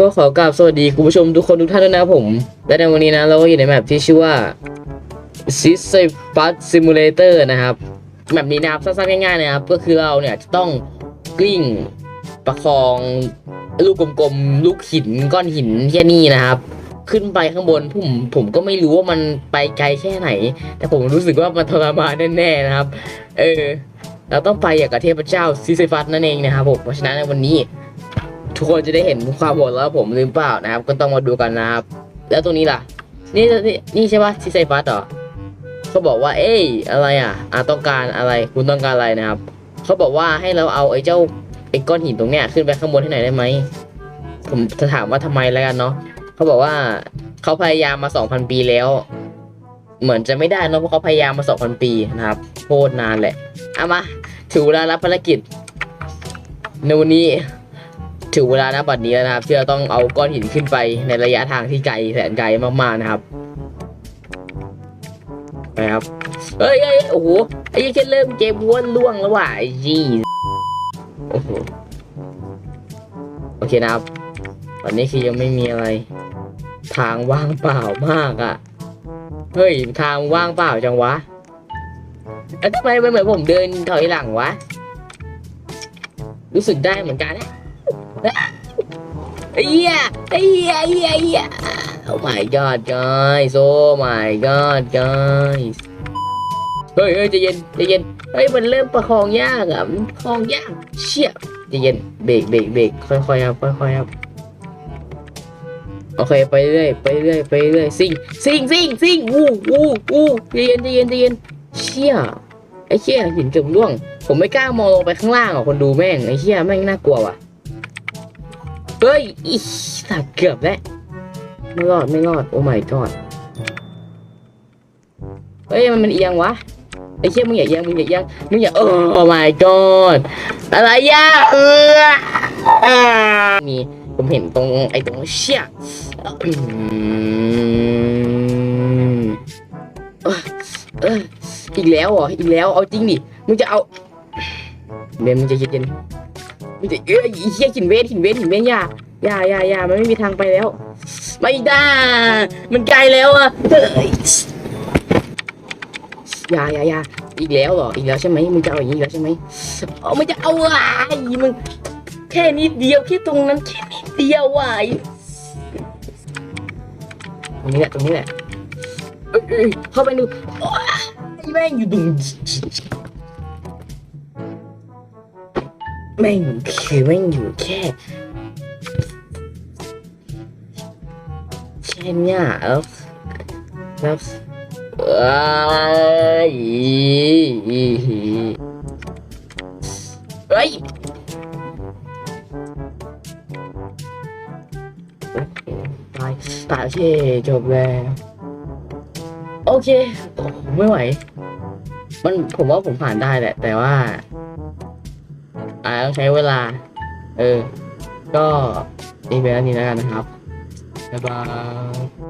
ก็ขอกราบสวัสดีคุณผู้ชมทุกคนทุกท่านด้วยนะครับผม และในวันนี้นะเราก็อยู่ในแมปที่ชื่อว่า s i s i f u s Simulator นะครับ แมปนี้นะครับสั้นๆง่ายๆนะครับ ก็คือเราเนี่ยจะต้องกลิ้งประคองลูกกลมๆ ลูกหินก้อนหินแค่นี้นะครับ ขึ้นไปข้างบนผมผมก็ไม่รู้ว่ามันไปไกลแค่ไหน แต่ผมรู้สึกว่ามันทรมานแน่ๆนะครับ เออ เราต้องไปอย่างกับเทพเจ้าซิซิฟัสนั่นเองนะครับผมเพราะฉะนั้นในวันนี้ ทุกคนจะได้เห็นความโหดแล้วผมหรือเปล่านะครับ ก็ต้องมาดูกันนะครับ แล้วตรงนี้ล่ะ นี่นี่นี่ใช่ปะซิซิฟัสเหรอเขาบอกว่า เอ้ยอะไรอะอะต้องการอะไรคุณต้องการอะไรนะครับเขาบอกว่าให้เราเอาไอ้เจ้าไอ้ก้อนหินตรงเนี้ยขึ้นไปข้างบนให้หนได้ไหมผมจะถามว่าทำไมแล้วกันเนาะเขาบอกว่าเขาพยายามมาสองพันปีแล้ว เหมือนจะไม่ได้เนอะเพราะเขาพยายามมาสองพันปีนะครับโคตรนานแหละเอามาถึงเวลารับภารกิจในวันนี้ ถึงเวลานะบัดนี้แล้วนะครับที่เราต้องเอาก้อนหินขึ้นไปในระยะทางที่ไกลแสนไกลมากๆนะครับไปครับเฮ้ยเฮ้ยโอ้โหไอ้ยี่แค่เริ่มเกมว้วนล่วงแล้วว่ะไอ้ยี่โอ้โหโอเคนะครับตอนนี้คือยังไม่มีอะไร ทางว่างเปล่ามากอะ่ะเฮ้ยทางว่างเปล่าจังวะเอ้ยทำไมมันเหมือนผมเดินถอยหลังวะ รู้สึกได้เหมือนกันนะ เหี้ยไอ้เหี้ยไอ้เหี้ยไอ้เหี้ย Oh my god guys Oh my god guys เฮ้ยเฮ้ยใจเย็นใจเย็นเฮ้ยมันเริ่มประคองยากอะมันประคองยากเชี่ยใจเย็นเบรกเบรกเบรกค่อยๆครับค่อยๆครับโอเคไปเรื่อยไปเรื่อยไปเรื่อยซิงซิงซิงซิงวู้วู้วู้ใจเย็นใจเย็นใจเย็นเชี่ยไอ้เชี่ยหินเกือบร่วง ผมไม่กล้ามองลงไปข้างล่างอะคนดูแม่งไอ้เชี่ยแม่งน่ากลัวว่ะ เฮ้ยอีสัตว์เกือบแล้วไม่รอดไม่รอดโอ้ my god เฮ้ยมันมันเอียงวะไอ้เชี่ยมึงอย่าเอียงมึงอย่าเอียงมึงอย่าโอ้ my god อะไรยะเออมีผมเห็นตรงไอ้ตรงเชี่ยอีกแล้วเหรออีกแล้วเอาจริงดิมึงจะเอาเบนมึงจะเย็นๆ มึงจะเอ้ยไอ้เหี้ยหินเวทหินเวทหินเวทอย่าอย่าอย่าอย่ามันไม่มีทางไปแล้ว ไม่ได้ มันไกลแล้วอะเฮ้ยอย่าอย่าอย่าอีกแล้วเหรออีกแล้วใช่ไหมมึงจะเอาอย่างนี้อีกแล้วใช่ไหมเอาไม่จะเอาอะไรมึงแค่นิดเดียวแค่ตรงนั้นแค่นิดเดียวว่ะตรงนี้แหละตรงนี้แหละเอ้ยเอ้ยเข้าไปดูแม่งอยู่ดุง แม่งคือแม่งอยู่แค่แค่เนี้ยแล้วแล้วเอ้ยเฮ้ยตายตายโอเคจบแล้วโอเคไม่ไหว มันผมว่าผมผ่านได้แหละ แต่ว่า อ่าต้องใช้เวลา เออ ก็อีเมลนี้แล้วกันนะครับบ๊ายบาย